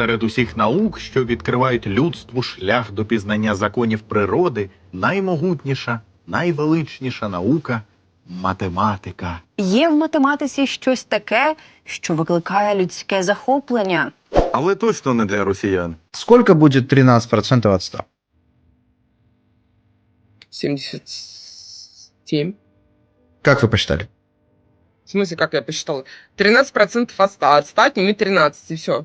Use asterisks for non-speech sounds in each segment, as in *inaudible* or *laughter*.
Серед усіх наук, що відкривають людству шлях до пізнання законів природи, наймогутніша, найвеличніша наука математика. Є в математиці щось таке, що викликає людське захоплення. Але точно не для росіян. Сколько будет 13% от 100? 77. Как вы посчитали? В смысле, как я посчитала? 13% от 100. От 100 отними 13, и все.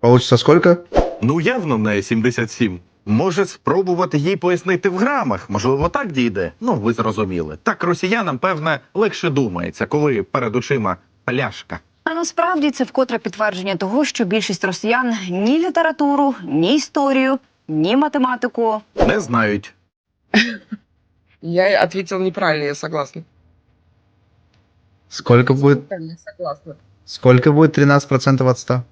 Получится сколько? Ну, явно в неї 77. Може спробувати їй пояснити в грамах. Можливо, так дійде. Ну, ви зрозуміли. Так росіянам, певне, легше думається, коли перед очима пляшка. А насправді це вкотре підтвердження того, що більшість росіян ні літературу, ні історію, ні математику Не знають. *laughs* Я ответил неправильно, я согласна. Сколько будет, Правильно, согласна. сколько будет 13% от 100?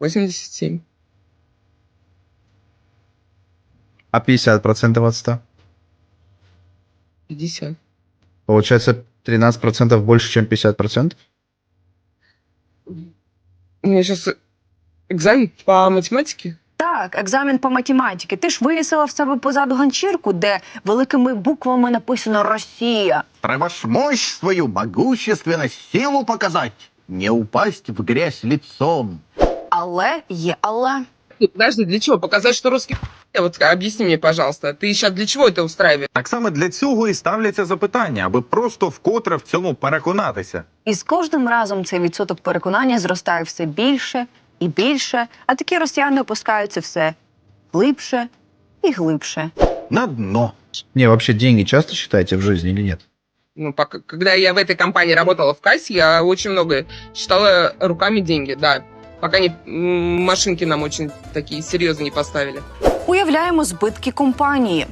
87. А 50% от 100? 50. Получается 13% больше, чем 50%? У меня сейчас экзамен по математике. Так, екзамен по математиці. Ти ж вивісила в себе позаду ганчірку, де великими буквами написано Росія. Треба ж мощь свою, могущественность, силу показать. Не упасть в грязь лицом. Але є але. Ты, Подожди, для чего? Показать, что русский... Вот объясни мне, пожалуйста, ты сейчас для чего это устраиваешь? Так саме для цього і ставляться запитання, аби просто вкотре в цьому переконатися. І з кожним разом цей відсоток переконання зростає все більше і більше, а такі росіяни опускаються все глибше і глибше. На дно. Не, вообще деньги часто считаете в жизни или нет? Ну, пока, когда я в этой компании работала в кассе, я очень много считала руками деньги, да. Пока не, м, машинки нам очень такие серьезные не поставили. Уявляємо збитки компанії.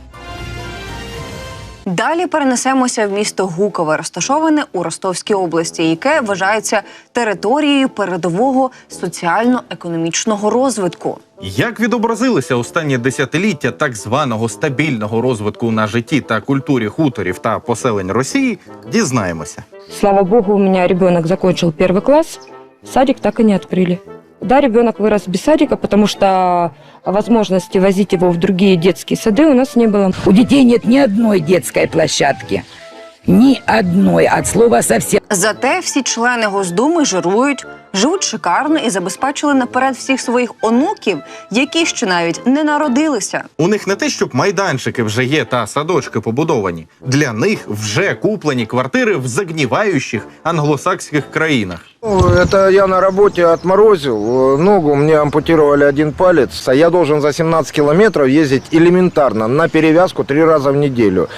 Далі перенесемося в місто Гукове, розташоване у Ростовській області, яке вважається територією передового соціально-економічного розвитку. Як відобразилися останні десятиліття так званого стабільного розвитку на житті та культурі хуторів та поселень Росії, дізнаємося. Слава богу, у меня ребенок закончил первый класс, садик так и не открыли. Да, ребенок вырос без садика, потому что возможности возить его в другие детские сады у нас не было. У детей нет ни одной детской площадки. Ни одной, от слова совсем. Зате всі члени Госдуми жирують, живуть шикарно і забезпечили наперед всіх своїх онуків, які ще навіть не народилися. У них не те, щоб майданчики вже є та садочки побудовані. Для них вже куплені квартири в загніваючих англосакських країнах. Ну, Это я на работе отморозил э, ногу, мне ампутировали один палец, а я должен за 17 километров ездить элементарно на перевязку три раза в неделю.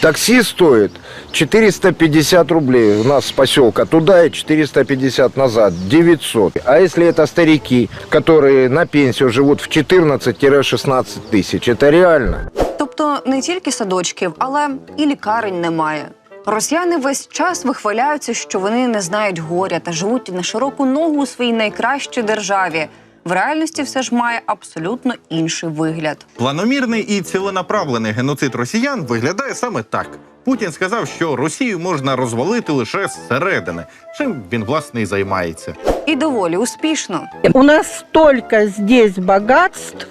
Такси стоит 450 рублей у нас с поселка туда и 450 назад, 900. А если это старики, которые на пенсию живут в 14-16 тысяч, это реально? Тобто не тільки садочків, але і лікарень немає. Росіяни весь час вихваляються, що вони не знають горя та живуть на широку ногу у своїй найкращій державі. В реальності все ж має абсолютно інший вигляд. Планомірний і ціленаправлений геноцид росіян виглядає саме так. Путін сказав, що Росію можна розвалити лише зсередини, чим він власне і займається. І доволі успішно. У нас столько здесь богатств,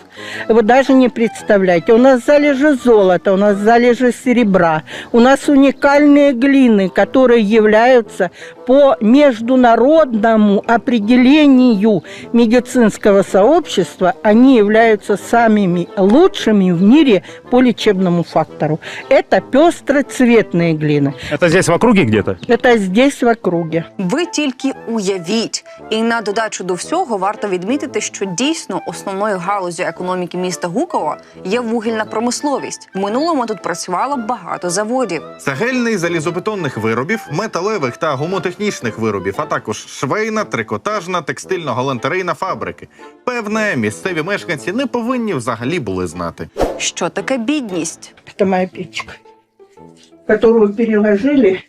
вы даже не представляете. У нас залежи золота, у нас залежи серебра, у нас уникальные глины, которые являются по международному определению медицинского сообщества, они являются самыми лучшими в мире по лечебному фактору. Это пестроцветные глины. Это здесь в округе где-то? Это здесь в округе. Ви тільки уявіть. І на додачу до всього варто відмітити, що дійсно основною галузю економіки міста Гукова є вугільна промисловість. В минулому тут працювало багато заводів. Цегельний залізобетонних виробів, металевих та гомотехнічних виробів, а також швейна, трикотажна, текстильно-галантерейна фабрики. Певне, місцеві мешканці не повинні взагалі були знати. Що таке бідність? Это моя печка, которую переложили.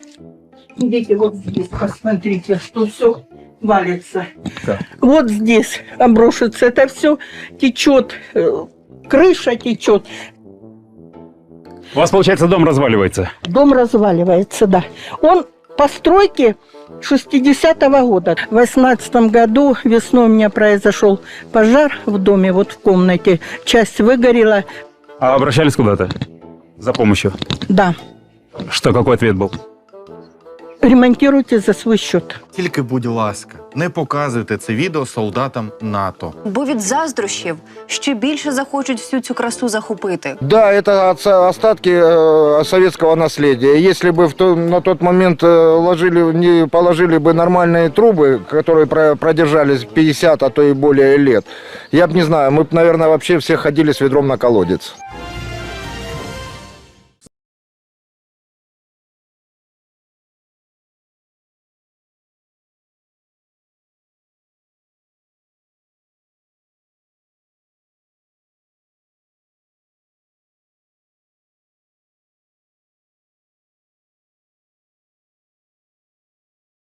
Видите, вот здесь, посмотрите, что все валится. Вот здесь обрушится это все, течет, э, крыша течет, У вас, получается, дом разваливается. дом разваливается, да. Он постройки 60-го года. В 18 году весной у меня произошел пожар в доме, вот в комнате. Часть выгорела. А обращались куда-то за помощью? Да, Что, какой ответ был? ремонтируйте за свой счет. Тільки, будь ласка, не показуйте це відео солдатам НАТО. Бо від заздрощів ще більше захочуть всю цю красу захопити. Да, это отца- остатки э, советского наследия. Если бы в то- на тот момент э, ложили, не положили бы нормальные трубы, которые про- продержались 50, а то и более лет, я бы не знаю, мы бы, наверное, вообще все ходили с ведром на колодец.